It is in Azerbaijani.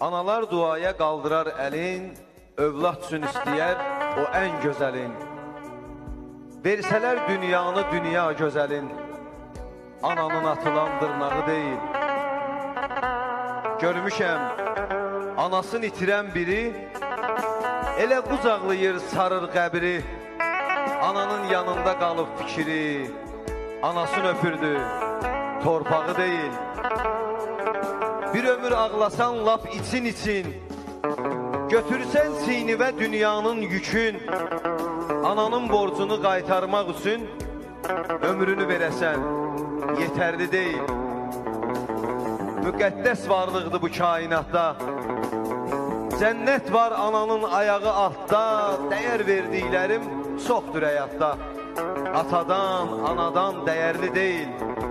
Analar duaya qaldırar əlin, övlad üçün istəyər o ən gözəlin. Versələr dünyanı dünya gözəlin, ananın atılan dırnağı deyil. Görmüşəm, anasını itirən biri, elə qucaqlayır sarır qəbri, ananın yanında qalıb fikri, anasını öpürdü, torpağı deyil. Bir ömür ağlasan lap için için Götürsən sinivə dünyanın yükün Ananın borcunu qaytarmaq üçün Ömrünü verəsən Yetərli deyil. Müqəddəs varlıqdır bu kainatda. Cənnət var ananın ayağı altda Dəyər verdiklərim çoxdur həyatda. Atadan, anadan dəyərli deyil